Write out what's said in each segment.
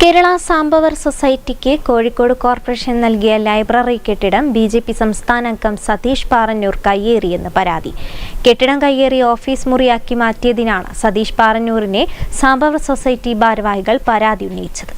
കേരള സാംബവർ സൊസൈറ്റിക്ക് കോഴിക്കോട് കോർപ്പറേഷൻ നൽകിയ ലൈബ്രറി കെട്ടിടം ബി ജെ പി സംസ്ഥാന അംഗം സതീഷ് പാറന്നൂർ കയ്യേറിയെന്ന് പരാതി. കെട്ടിടം കയ്യേറി ഓഫീസ് മുറിയാക്കി മാറ്റിയതിനാണ് സതീഷ് പാറന്നൂരിനെ സാംബവർ സൊസൈറ്റി ഭാരവാഹികൾ പരാതി ഉന്നയിച്ചത്.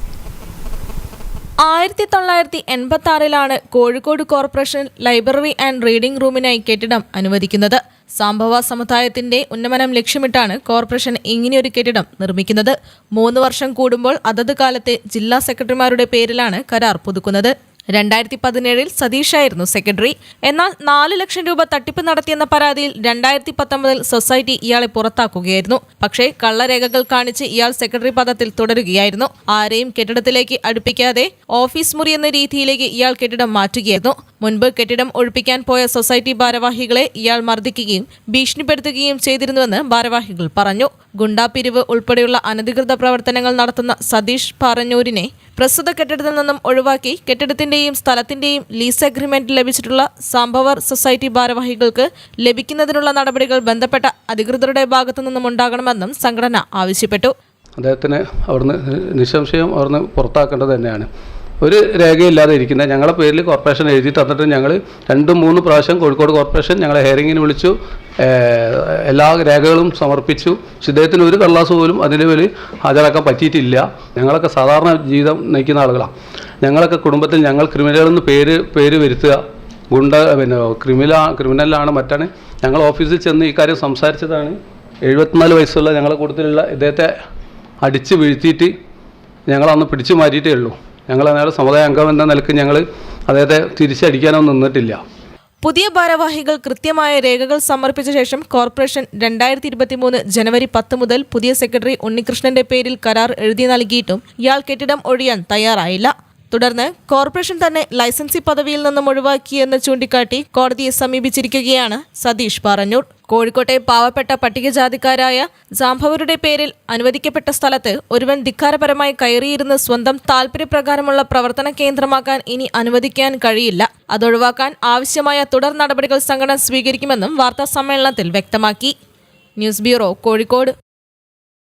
ആയിരത്തി തൊള്ളായിരത്തി എൺപത്തി ആറിലാണ് Kozhikode corporation library and reading റൂമിനായി കെട്ടിടം അനുവദിക്കുന്നത്. സംഭവ സമുദായത്തിന്റെ ഉന്നമനം ലക്ഷ്യമിട്ടാണ് കോർപ്പറേഷൻ ഇങ്ങനെയൊരു കെട്ടിടം നിർമ്മിക്കുന്നത്. മൂന്ന് വർഷം കൂടുമ്പോൾ അതത് കാലത്തെ ജില്ലാ സെക്രട്ടറിമാരുടെ പേരിലാണ് കരാർ പുതുക്കുന്നത്. രണ്ടായിരത്തി പതിനേഴിൽ സതീഷായിരുന്നു സെക്രട്ടറി. എന്നാൽ നാല് ലക്ഷം രൂപ തട്ടിപ്പ് നടത്തിയെന്ന പരാതിയിൽ രണ്ടായിരത്തി പത്തൊമ്പതിൽ സൊസൈറ്റി ഇയാളെ പുറത്താക്കുകയായിരുന്നു. പക്ഷേ കള്ളരേഖകൾ കാണിച്ച് ഇയാൾ സെക്രട്ടറി പദത്തിൽ തുടരുകയായിരുന്നു. ആരെയും കെട്ടിടത്തിലേക്ക് അടുപ്പിക്കാതെ ഓഫീസ് മുറി എന്ന രീതിയിലേക്ക് ഇയാൾ കെട്ടിടം മാറ്റുകയായിരുന്നു. മുൻപ് കെട്ടിടം ഒഴിപ്പിക്കാൻ പോയ സൊസൈറ്റി ഭാരവാഹികളെ ഇയാൾ മർദ്ദിക്കുകയും ഭീഷണിപ്പെടുത്തുകയും ചെയ്തിരുന്നുവെന്ന് ഭാരവാഹികൾ പറഞ്ഞു. ഗുണ്ടാപിരിവ് ഉൾപ്പെടെയുള്ള അനധികൃത പ്രവർത്തനങ്ങൾ നടത്തുന്ന സതീഷ് പാറഞ്ഞൂരിനെ പ്രസ്തുത കെട്ടിടത്തിൽ നിന്നും ഒഴിവാക്കി കെട്ടിടത്തിന്റെയും സ്ഥലത്തിന്റെയും ലീസ് അഗ്രിമെന്റ് ലഭിച്ചിട്ടുള്ള സംഭവർ സൊസൈറ്റി ഭാരവാഹികൾക്ക് ലഭിക്കുന്നതിനുള്ള നടപടികൾ ബന്ധപ്പെട്ട അധികൃതരുടെ ഭാഗത്തു നിന്നും ഉണ്ടാകണമെന്നും സംഘടന ആവശ്യപ്പെട്ടു. അദ്ദേഹത്തിന് അവിടുന്ന് നിസ്സംശയം അവിടുന്ന് പുറത്താക്കേണ്ടത് തന്നെയാണ്. ഒരു രേഖയില്ലാതെ ഇരിക്കുന്നത് ഞങ്ങളുടെ പേരിൽ കോർപ്പറേഷൻ എഴുതി തന്നിട്ട് ഞങ്ങൾ രണ്ടും മൂന്ന് പ്രാവശ്യം കോഴിക്കോട് കോർപ്പറേഷൻ ഞങ്ങളെ ഹെയറിങ്ങിന് വിളിച്ചു. എല്ലാ രേഖകളും സമർപ്പിച്ചു. ഇദ്ദേഹത്തിന് ഒരു കള്ളാസ് പോലും അതിന് മേൽ ഹാജരാക്കാൻ പറ്റിയിട്ടില്ല. ഞങ്ങളൊക്കെ സാധാരണ ജീവിതം നയിക്കുന്ന ആളുകളാണ് ഞങ്ങളൊക്കെ കുടുംബത്തിൽ ഞങ്ങൾ ക്രിമിനലെന്ന് പേര് പേര് വരുത്തുക. ഗുണ്ട പിന്നെ ക്രിമിനൽ ക്രിമിനലാണ് മറ്റാണ്. ഞങ്ങൾ ഓഫീസിൽ ചെന്ന് ഈ കാര്യം സംസാരിച്ചതാണ്. എഴുപത്തിനാല് വയസ്സുള്ള ഞങ്ങളെ കൂട്ടത്തിലുള്ള ഇദ്ദേഹത്തെ അടിച്ച് വീഴ്ത്തിയിട്ട് ഞങ്ങളന്ന് പിടിച്ചു മാറ്റിയിട്ടേ ഉള്ളൂ. ഞങ്ങൾ അന്നേരം സമുദായ അംഗം എന്ന നിലയ്ക്ക് ഞങ്ങൾ അദ്ദേഹത്തെ തിരിച്ചടിക്കാനോ നിന്നിട്ടില്ല. പുതിയ ഭാരവാഹികൾ കൃത്യമായ രേഖകൾ സമർപ്പിച്ച ശേഷം കോർപ്പറേഷൻ രണ്ടായിരത്തി ഇരുപത്തിമൂന്ന് ജനുവരി പത്ത് മുതൽ പുതിയ സെക്രട്ടറി ഉണ്ണികൃഷ്ണന്റെ പേരിൽ കരാർ എഴുതി നൽകിയിട്ടും ഇയാൾ കെട്ടിടം ഒഴിയാൻ തയ്യാറായില്ല. തുടർന്ന് കോർപ്പറേഷൻ തന്നെ ലൈസൻസി പദവിയിൽ നിന്നും ഒഴിവാക്കിയെന്ന് ചൂണ്ടിക്കാട്ടി കോടതിയെ സമീപിച്ചിരിക്കുകയാണ് സതീഷ് പറഞ്ഞൂർ കോഴിക്കോട്ടെ പാവപ്പെട്ട പട്ടികജാതിക്കാരായ ജാംഭവരുടെ പേരിൽ അനുവദിക്കപ്പെട്ട സ്ഥലത്ത് ഒരുവൻ ധിക്കാരപരമായി കയറിയിരുന്ന് സ്വന്തം താൽപര്യപ്രകാരമുള്ള പ്രവർത്തന കേന്ദ്രമാക്കാൻ ഇനി അനുവദിക്കാൻ കഴിയില്ല. അതൊഴിവാക്കാൻ ആവശ്യമായ തുടർ നടപടികൾ സംഘടന സ്വീകരിക്കുമെന്നും വാർത്താ സമ്മേളനത്തിൽ വ്യക്തമാക്കി. News bureau Kozhikode.